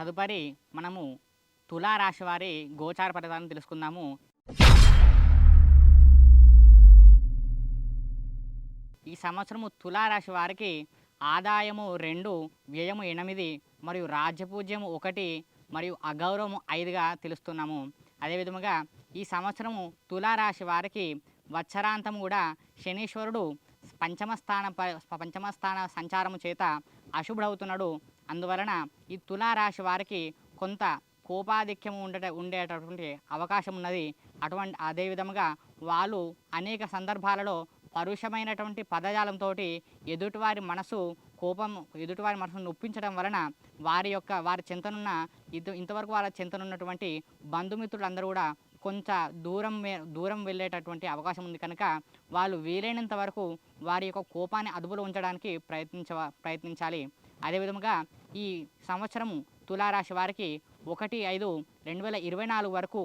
తదుపరి మనము తులారాశి వారి గోచార ఫలితాలను తెలుసుకుందాము. ఈ సంవత్సరము తులారాశి వారికి ఆదాయము రెండు వ్యయము ఎనిమిది మరియు రాజ్యపూజ్యము ఒకటి మరియు అగౌరవము ఐదుగా తెలుస్తున్నాము. అదేవిధముగా ఈ సంవత్సరము తులారాశి వారికి వత్సరాంతం కూడా శనీశ్వరుడు పంచమ స్థాన ప- పంచమ స్థాన సంచారము చేత అశుభుడవుతున్నాడు. అందువలన ఈ తులారాశి వారికి కొంత కోపాధిక్యం ఉండట ఉండేటటువంటి అవకాశం ఉన్నది. అటువంటి అదేవిధముగా వాళ్ళు అనేక సందర్భాలలో పరుషమైనటువంటి పదజాలంతో ఎదుటివారి మనసు కోపం ఎదుటివారి మనసును నొప్పించడం వలన వారి యొక్క వారి చింతనున్న ఇది ఇంతవరకు వాళ్ళ చింతనున్నటువంటి బంధుమిత్రులందరూ కూడా కొంత దూరం మే- దూరం వెళ్ళేటటువంటి అవకాశం ఉంది కనుక వాళ్ళు వీలైనంత వరకు వారి యొక్క కోపాన్ని అదుపులో ఉంచడానికి ప్రయత్నించ ప్రయత్నించాలి. అదేవిధముగా ఈ సంవత్సరము తులారాశి వారికి ఒకటి ఐదు రెండు వేల ఇరవై నాలుగు వరకు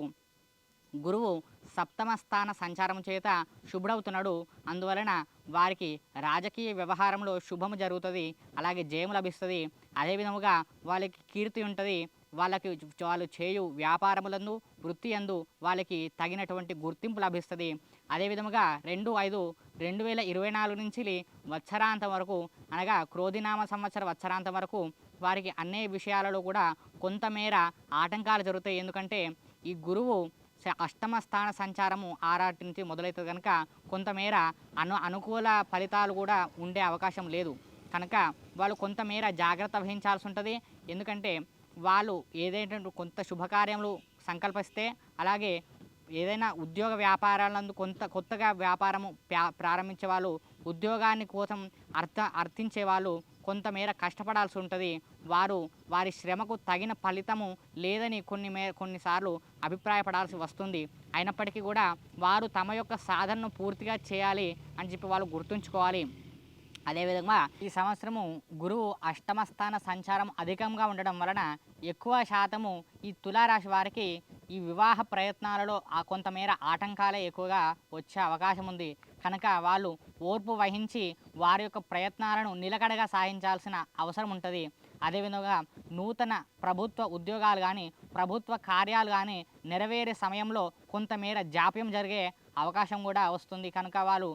గురువు సప్తమ స్థాన సంచారం చేత శుభుడవుతున్నాడు. అందువలన వారికి రాజకీయ వ్యవహారంలో శుభము జరుగుతుంది అలాగే జయము లభిస్తుంది. అదేవిధముగా వాళ్ళకి కీర్తి ఉంటుంది వాళ్ళకి వాళ్ళు చేయు వ్యాపారములందు వృత్తి అందు వాళ్ళకి తగినటువంటి గుర్తింపు లభిస్తుంది. అదేవిధముగా రెండు ఐదు రెండు వేల ఇరవై నాలుగు నుంచి వత్సరాంతం వరకు అనగా క్రోధినామ సంవత్సర వత్సరాంతం వరకు వారికి అన్ని విషయాలలో కూడా కొంతమేర ఆటంకాలు జరుగుతాయి. ఎందుకంటే ఈ గురువు అష్టమ స్థాన సంచారము ఆరాటి నుంచి మొదలవుతుంది కనుక కొంతమేర అను అనుకూల ఫలితాలు కూడా ఉండే అవకాశం లేదు. కనుక వాళ్ళు కొంతమేర జాగ్రత్త వహించాల్సి ఉంటుంది. ఎందుకంటే వాళ్ళు ఏదైనా కొంత శుభకార్యములు సంకల్పిస్తే అలాగే ఏదైనా ఉద్యోగ వ్యాపారాలందు కొంత కొత్తగా వ్యాపారము ప్రా- ప్రారంభించే వాళ్ళు ఉద్యోగాన్ని కోసం అర్థ అర్థించే వాళ్ళు కొంతమేర కష్టపడాల్సి ఉంటుంది. వారు వారి శ్రమకు తగిన ఫలితము లేదని కొన్ని మే కొన్నిసార్లు అభిప్రాయపడాల్సి వస్తుంది. అయినప్పటికీ కూడా వారు తమ యొక్క సాధనను పూర్తిగా చేయాలి అని చెప్పి వాళ్ళు గుర్తుంచుకోవాలి. అదేవిధంగా ఈ సంవత్సరము గురువు అష్టమ స్థాన సంచారం అధికంగా ఉండడం వలన ఎక్కువ శాతము ఈ తులారాశి వారికి ఈ వివాహ ప్రయత్నాలలో ఆ కొంతమేర ఆటంకాలే ఎక్కువగా వచ్చే అవకాశం ఉంది. కనుక వాళ్ళు ఓర్పు వహించి వారి యొక్క ప్రయత్నాలను నిలకడగా సాగించాల్సిన అవసరం ఉంటుంది. అదేవిధంగా నూతన ప్రభుత్వ ఉద్యోగాలు కానీ ప్రభుత్వ కార్యాలు కానీ నెరవేరే సమయంలో కొంతమేర జాప్యం జరిగే అవకాశం కూడా వస్తుంది. కనుక వాళ్ళు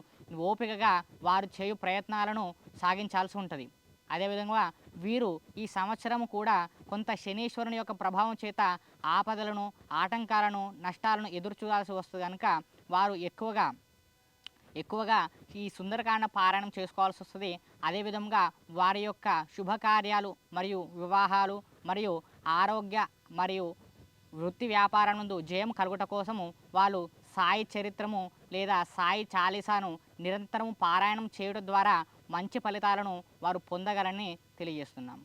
ఓపికగా వారు చేయు ప్రయత్నాలను సాగించాల్సి ఉంటుంది. అదేవిధంగా వీరు ఈ సంవత్సరం కూడా కొంత శనీశ్వరుని యొక్క ప్రభావం చేత ఆపదలను ఆటంకాలను నష్టాలను ఎదురుచూడాల్సి వస్తుంది. కనుక వారు ఎక్కువగా ఎక్కువగా ఈ సుందరకాండ పారాయణం చేసుకోవాల్సి వస్తుంది. అదేవిధంగా వారి యొక్క శుభకార్యాలు మరియు వివాహాలు మరియు ఆరోగ్య మరియు వృత్తి వ్యాపారం నందు జయం కలుగుట కోసము వాళ్ళు సాయి చరిత్రము లేదా సాయి చాలీసాను నిరంతరం పారాయణం చేయడం ద్వారా మంచి ఫలితాలను వారు పొందగలని తెలియజేస్తున్నాం.